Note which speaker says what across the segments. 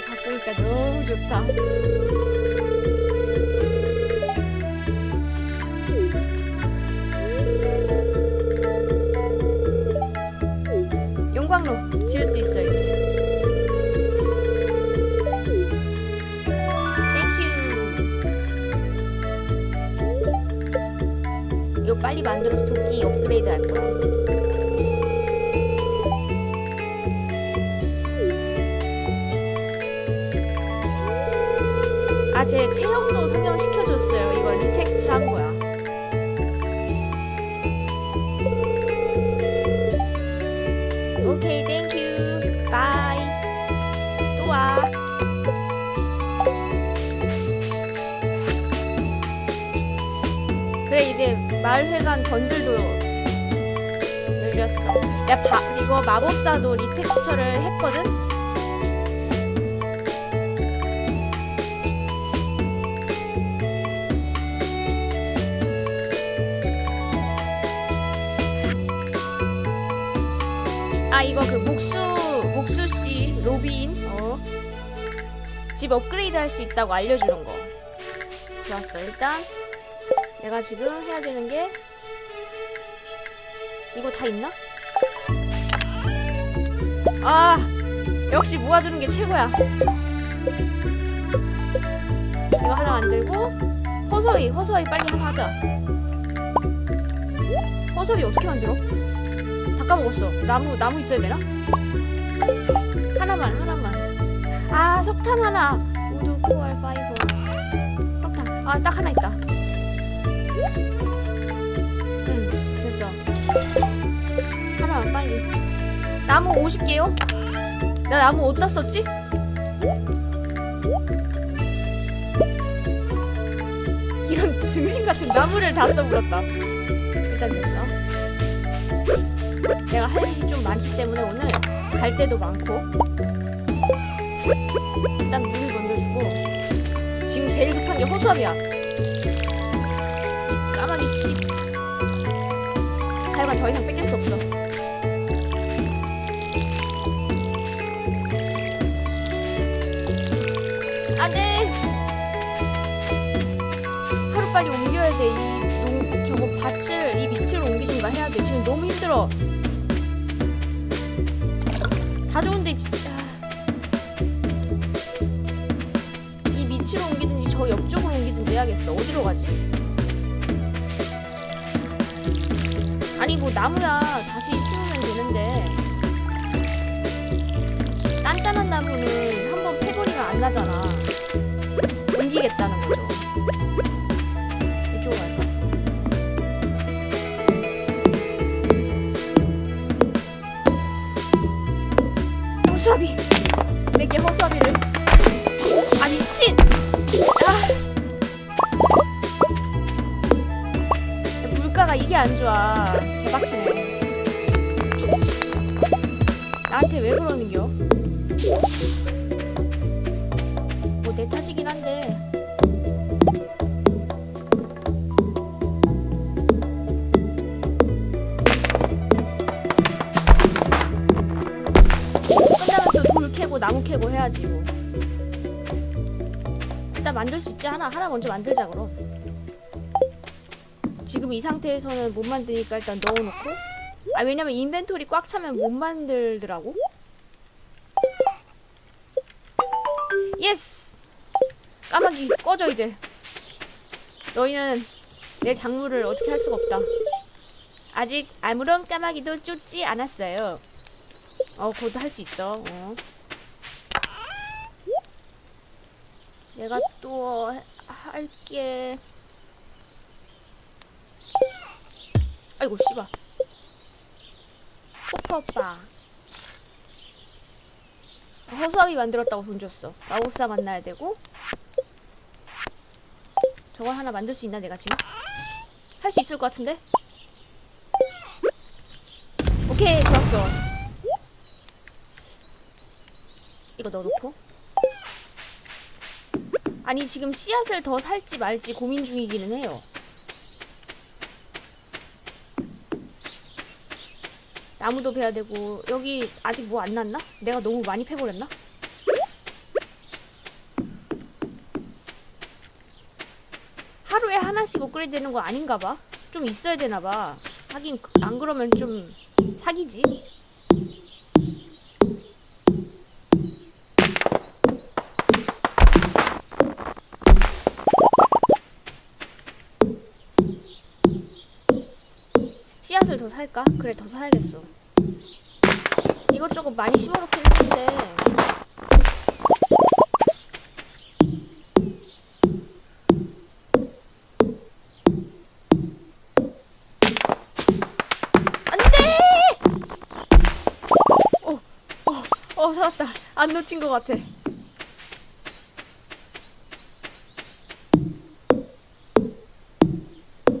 Speaker 1: 여기 바꾸니까 너무 좋다. 용광로 지을 수 있어 이제. 땡큐. 이거 빨리 만들어서 도끼 업그레이드 할 거야. 아, 제 체형도 성형시켜줬어요. 이거 리텍스처 한 거야. 오케이, 땡큐. 바이. 또 와. 그래, 이제 마을회관 건들도 열렸어. 야, 바, 이거 마법사도 리텍스처를 했거든? 아 이거 그 목수 목수 씨 로빈 어집 업그레이드 할 수 있다고 알려주는 거. 좋았어. 일단 내가 지금 해야 되는 게 이거 다 있나? 아 역시 모아두는 게 최고야. 이거 하나 만들고 허서히 허서히 빨리 하자. 허서히 어떻게 만들어? 다 까먹었어. 나무 나무 있어야 되나? 하나만 하나만. 아 석탄 하나. 우드 코알 파이버. 석탄. 아 딱 하나 있다. 응 됐어. 하나만 빨리. 나무 50개요? 나 나무 어디다 썼지? 이런 등신 같은 나무를 다 써버렸다. 일단 됐어. 내가 할 일이 좀 많기 때문에 오늘 갈 데도 많고 일단 물을 먼저 주고 지금 제일 급한 게 호수압이야. 이 까마귀 씨. 하여간 더 이상 뺏길 수 없어. 안돼! 하루빨리 옮겨야 돼이 밭을 이 밑으로 옮기든가 해야 돼. 지금 너무 힘들어. 다 좋은데 진짜. 이 밑으로 옮기든지 저 옆쪽으로 옮기든지 해야겠어. 어디로 가지? 아니 뭐 나무야. 다시 심으면 되는데. 단단한 나무는 한번 패거리가 안 나잖아. 옮기겠다는 거죠 안 좋아. 개박치네. 나한테 왜 그러는겨? 뭐 내 탓이긴 한데. 끝나면 또돌 캐고 나무 캐고 해야지 뭐. 일단 만들 수 있지. 하나 하나 먼저 만들자 그럼. 지금 이 상태에서는 못 만드니까 일단 넣어놓고. 아 왜냐면 인벤토리 꽉 차면 못 만들더라고. 예스. 까마귀 꺼져 이제. 너희는 내 작물을 어떻게 할 수가 없다. 아직 아무런 까마귀도 쫓지 않았어요. 어, 곧할수 있어. 어. 내가 또 할게. 아이고 씨발. 포퍼 오빠. 허수아비 만들었다고 돈 줬어. 마법사 만나야 되고. 저걸 하나 만들 수 있나 내가 지금? 할 수 있을 것 같은데? 오케이 좋았어. 이거 넣어놓고 아니 지금 씨앗을 더 살지 말지 고민 중이기는 해요 나무도 베야 되고 여기 아직 뭐 안 났나? 내가 너무 많이 패버렸나? 하루에 하나씩 업그레이드되는 거 아닌가 봐. 좀 있어야 되나 봐. 하긴 안 그러면 좀 사기지. 살까? 그래 더 사야겠어. 이것저것 많이 심어놓긴 했는데 안돼! 어, 어, 어 살았다. 안 놓친 것 같아.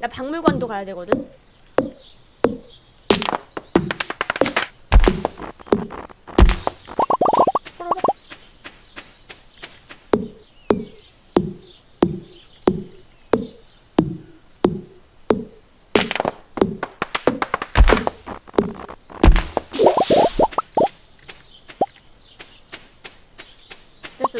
Speaker 1: 나 박물관도 가야 되거든.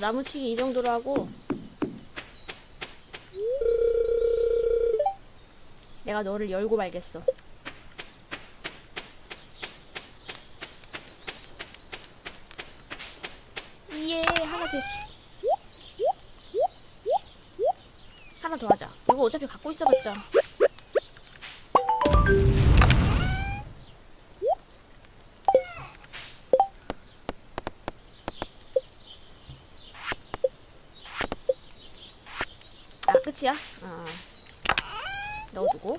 Speaker 1: 나무치기 이 정도로 하고. 내가 너를 열고 말겠어. 예 하나 됐어. 하나 더 하자. 이거 어차피 갖고 있어봤자 끝이야? 어. 넣어두고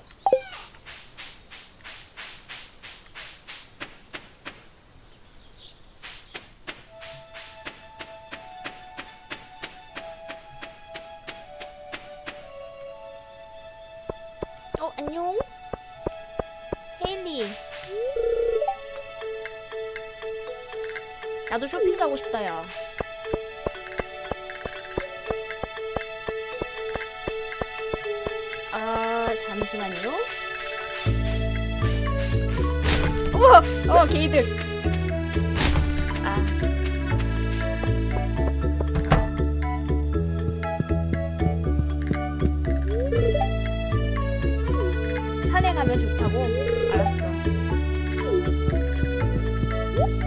Speaker 1: 가면 좋다고. 알았어.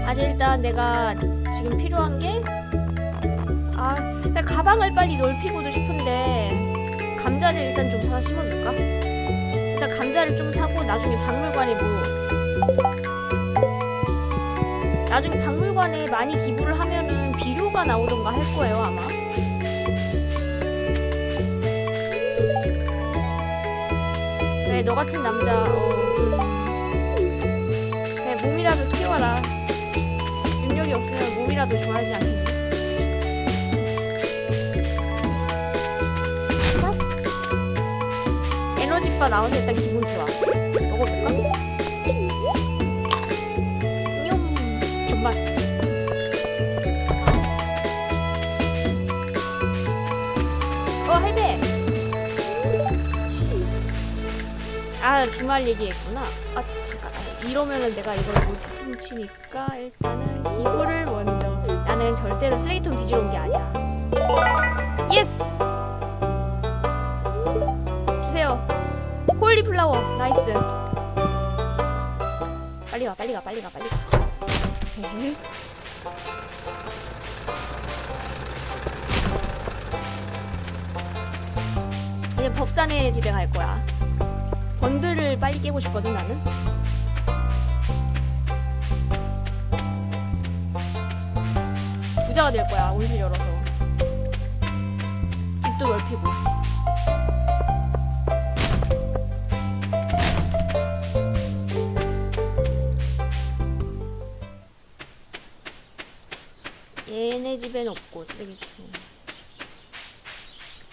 Speaker 1: 아직 일단 내가 지금 필요한 게 아, 그냥 가방을 빨리 넓히고도 싶은데 감자를 일단 좀 사다 심어둘까? 일단 감자를 좀 사고 나중에 박물관에 뭐 나중에 박물관에 많이 기부를 하면은 비료가 나오던가 할 거예요 아마 너 같은 남자 어, 음. 그래 몸이라도 키워라 능력이 없으면 몸이라도 좋아하지 않겠니? 에너지바 나와서 일단 기분 좋아. 먹어볼까? 아 주말 얘기했구나. 아 잠깐. 아, 이러면은 내가 이걸 못 훔치니까 일단은 기부를 먼저. 나는 절대로 쓰레기통 뒤지러 온 게 아니야. 예스. 주세요. 홀리 플라워 나이스. 빨리 가 빨리 가 빨리 가 빨리 가. 헤헤. 이제 법산의 집에 갈 거야. 번들을 빨리 깨고 싶거든 나는. 부자가 될 거야 온실 열어서. 집도 넓히고. 얘네 집엔 없고 쓰레기통.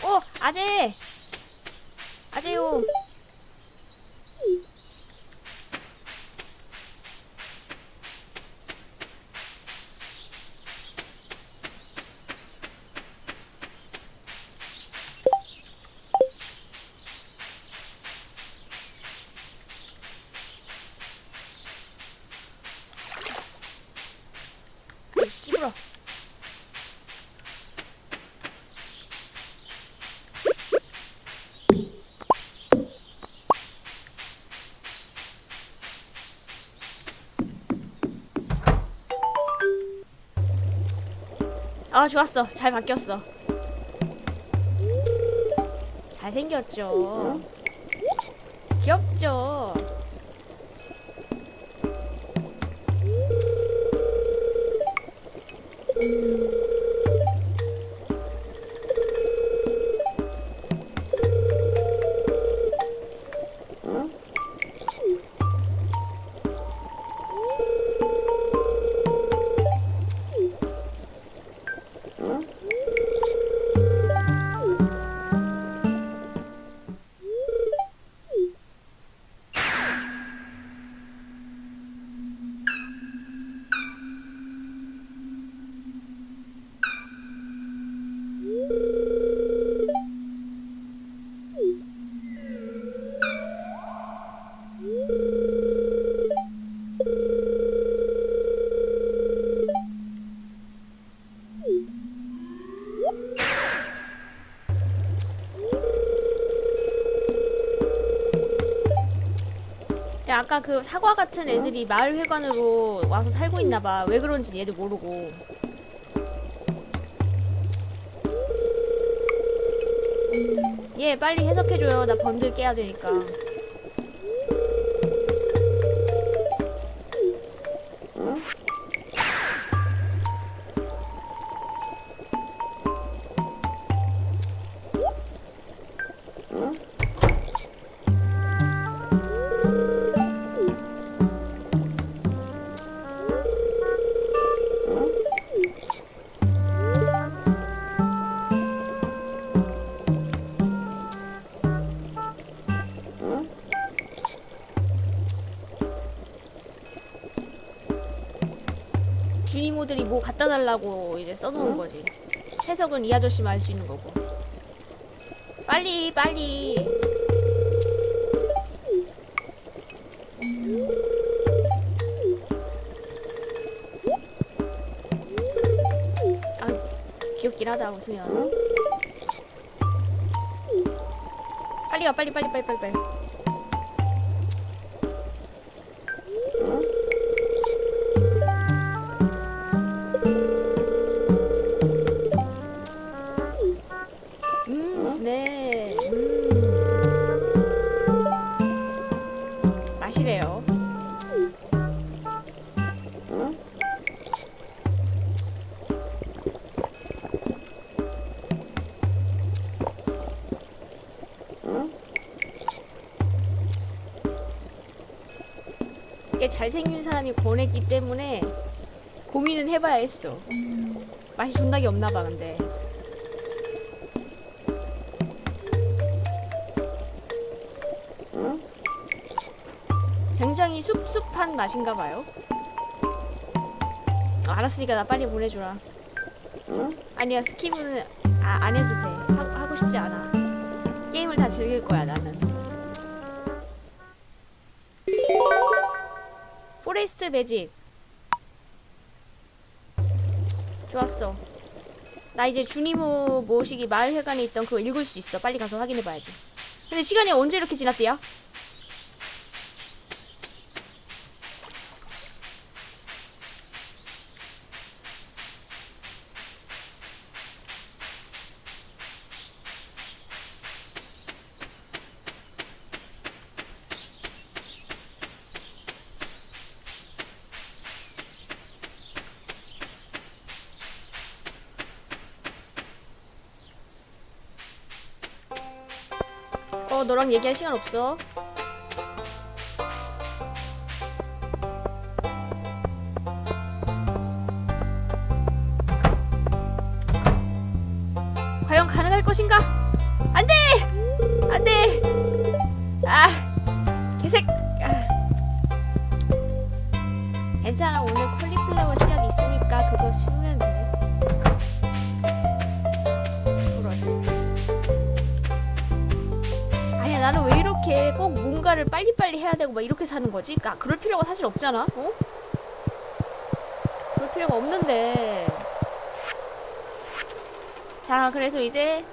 Speaker 1: 어 아재 아재요. 이 씨부러. 아 좋았어. 잘 바뀌었어. 잘생겼죠? 귀엽죠 아까 그 사과 같은 애들이 마을 회관으로 와서 살고 있나봐. 왜 그런지 얘도 모르고. 얘 빨리 해석해줘요. 나 번들 깨야 되니까. 갖다 달라고 이제 써놓은 거지. 해석은 이 아저씨만 할수 있는 거고. 빨리 빨리. 아 귀엽긴 하다 웃으면. 빨리 가 빨리 빨리 빨리 빨리 빨리. 이게 잘생긴 사람이 권했기 때문에 고민은 해봐야 했어. 맛이 존나게 없나 봐, 근데. 굉장히 숲숲한 맛인가 봐요. 어, 알았으니까 나 빨리 보내주라. 아니야 스킵은 아, 안 해도 돼. 하, 하고 싶지 않아. 게임을 다 즐길 거야 나는. 포레스트 매직. 좋았어. 나 이제 주니모 모시기 마을회관에 있던 그거 읽을 수 있어. 빨리 가서 확인해봐야지. 근데 시간이 언제 이렇게 지났대요? 얘기할 시간 없어. 과연 가능할 것인가? 안 돼! 안 돼! 아, 개색! 아. 괜찮아, 오늘 콜리플라워 씨앗 있으니까 그거 심으면 돼. 나는 왜 이렇게 꼭 뭔가를 빨리빨리 해야 되고 막 이렇게 사는 거지? 그러니까 그럴 필요가 사실 없잖아. 어? 그럴 필요가 없는데. 자, 그래서 이제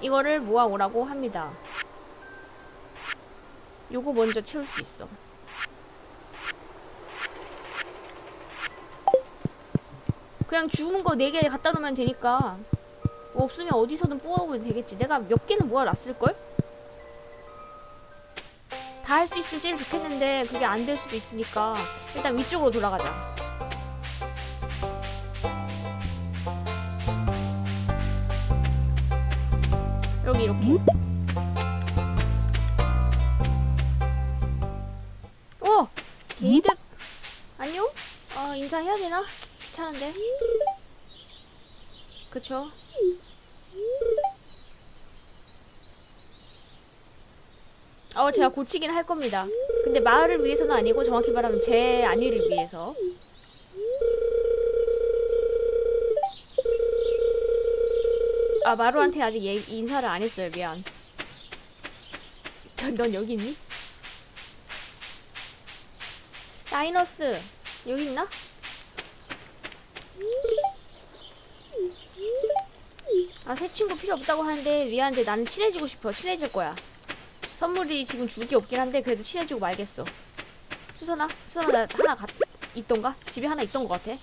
Speaker 1: 이거를 모아 오라고 합니다. 요거 먼저 채울 수 있어. 그냥 죽은 거네개 갖다 놓으면 되니까 뭐 없으면 어디서든 뽑아오면 되겠지 내가 몇 개는 모아놨을걸? 다 할 수 있으면 제일 좋겠는데 그게 안 될 수도 있으니까 일단 위쪽으로 돌아가자 여기 이렇게 오! 게이득 안녕? 어 인사해야 되나? 귀찮은데 그쵸? 어 제가 고치긴 할 겁니다. 근데 마을을 위해서는 아니고 정확히 말하면 제 안위를 위해서. 아 마루한테 아직 예, 인사를 안 했어요. 미안. 넌, 넌 여기 있니? 라이너스 여기 있나? 아 새 친구 필요 없다고 하는데 미안한데 나는 친해지고 싶어. 친해질 거야 선물이 지금 줄 게 없긴 한데 그래도 친해지고 말겠어 수선아? 수선아 나 하나 갖 있던가? 집에 하나 있던 것 같아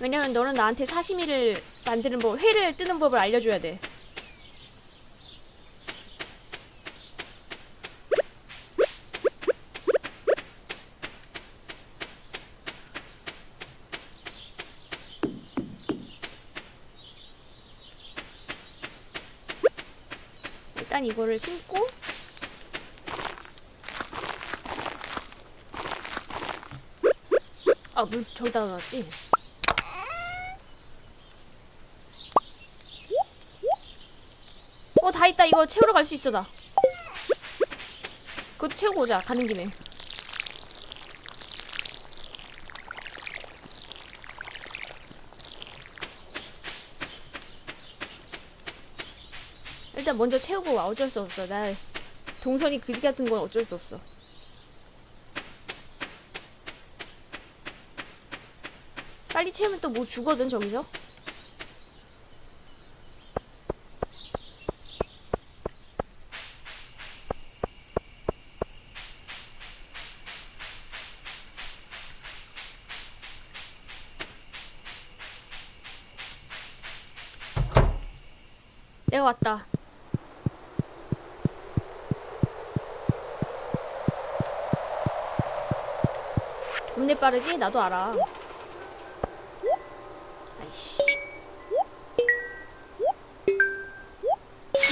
Speaker 1: 왜냐면 너는 나한테 사시미를 만드는 법, 회를 뜨는 법을 알려줘야 돼 일단 이거를 심고. 아 물 저기다 놨지? 어 다 있다. 이거 채우러 갈 수 있어 나. 그것도 채우고 오자 가는 김에 일단 먼저 채우고 와 어쩔 수 없어. 나 동선이 그지 같은 건 어쩔 수 없어. 빨리 채우면 또 뭐 주거든 저기서? 내가 왔다 빠르지? 나도 알아. 아이씨.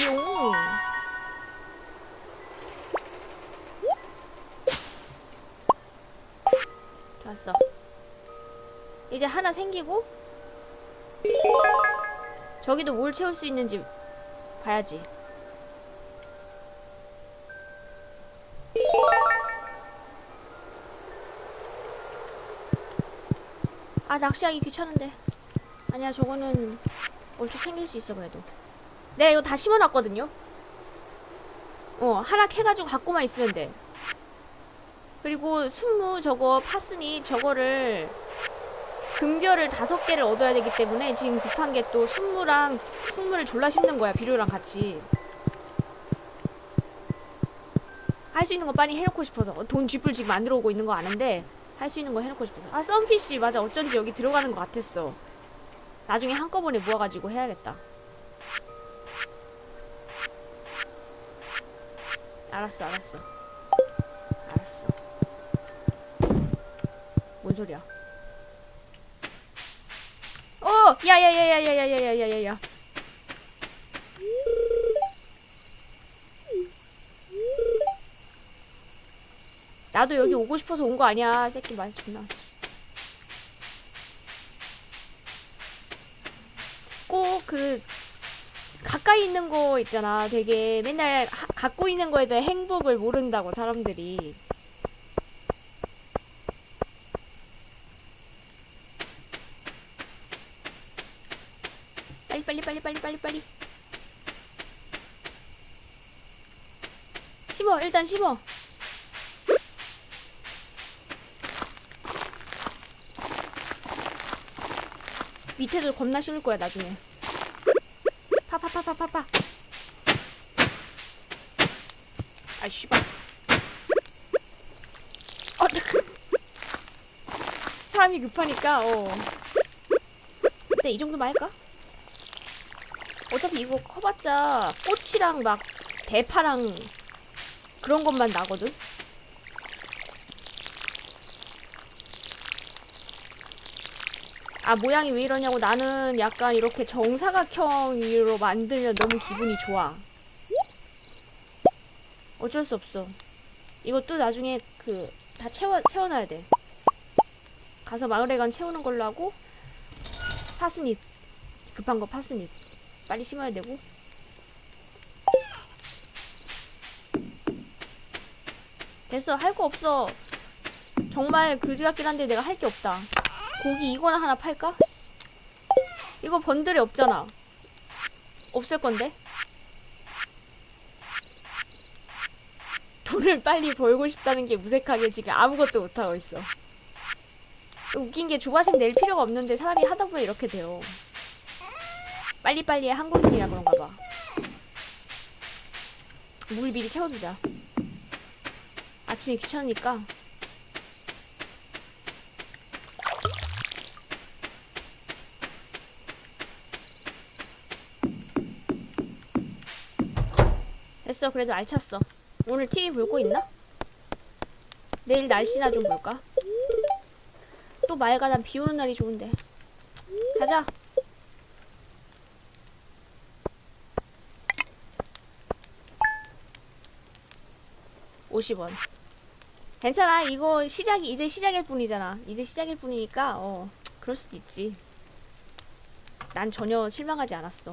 Speaker 1: 용. 좋았어. 이제 하나 생기고 저기도 뭘 채울 수 있는지 봐야지. 아 낚시하기 귀찮은데. 아니야 저거는 얼추 챙길 수 있어 그래도. 내가 이거 다 심어놨거든요. 어 하나 캐가지고 갖고만 있으면 돼. 그리고 순무 저거 파스니 저거를 금별을 다섯 개를 얻어야 되기 때문에 지금 급한 게또 순무랑 순무를 졸라 심는 거야 비료랑 같이. 할 수 있는 거 빨리 해놓고 싶어서. 돈 쥐뿔 지금 안 들어 오고 있는 거 아는데 할 수 있는 거 해놓고 싶어서 아 썬피쉬 맞아 어쩐지 여기 들어가는 것 같았어 나중에 한꺼번에 모아가지고 해야겠다 알았어 알았어 알았어 뭔 소리야 어 야야야야야야야야야야 나도 여기 오고 싶어서 온 거 아니야. 새끼 말 존나 꼭 그 가까이 있는 거 있잖아. 되게 맨날 하- 갖고 있는 거에 대해 행복을 모른다고 사람들이. 빨리 빨리 빨리 빨리 빨리. 심어 일단 심어 밑에도 겁나 심을 거야 나중에 파파파파파파 아 씨발 어 잠깐 사람이 급하니까 어. 근데 이 정도만 할까? 어차피 이거 커봤자 꽃이랑 막 대파랑 그런 것만 나거든. 아 모양이 왜 이러냐고. 나는 약간 이렇게 정사각형으로 만들면 너무 기분이 좋아. 어쩔 수 없어. 이것도 나중에 그 다 채워 채워놔야 돼. 가서 마을회관 채우는 걸로 하고 파스잎. 급한 거 파스잎. 빨리 심어야 되고. 됐어. 할 거 없어. 정말 그지 같긴 한데 내가 할 게 없다 고기 이거나 하나 팔까? 이거 번들이 없잖아 없을 건데 돈을 빨리 벌고 싶다는 게 무색하게 지금 아무것도 못하고 있어 웃긴 게 조바심 낼 필요가 없는데 사람이 하다 보면 이렇게 돼요. 빨리빨리의 한국인이라 그런가 봐. 물 미리 채워두자. 아침에 귀찮으니까. 됐어, 그래도 알찼어. 오늘 TV 볼 거 있나? 내일 날씨나 좀 볼까? 또 맑아 난 비 오는 날이 좋은데. 가자. 오십 원. 괜찮아. 이거 시작이 이제 시작일 뿐이잖아. 이제 시작일 뿐이니까 어 그럴 수도 있지. 난 전혀 실망하지 않았어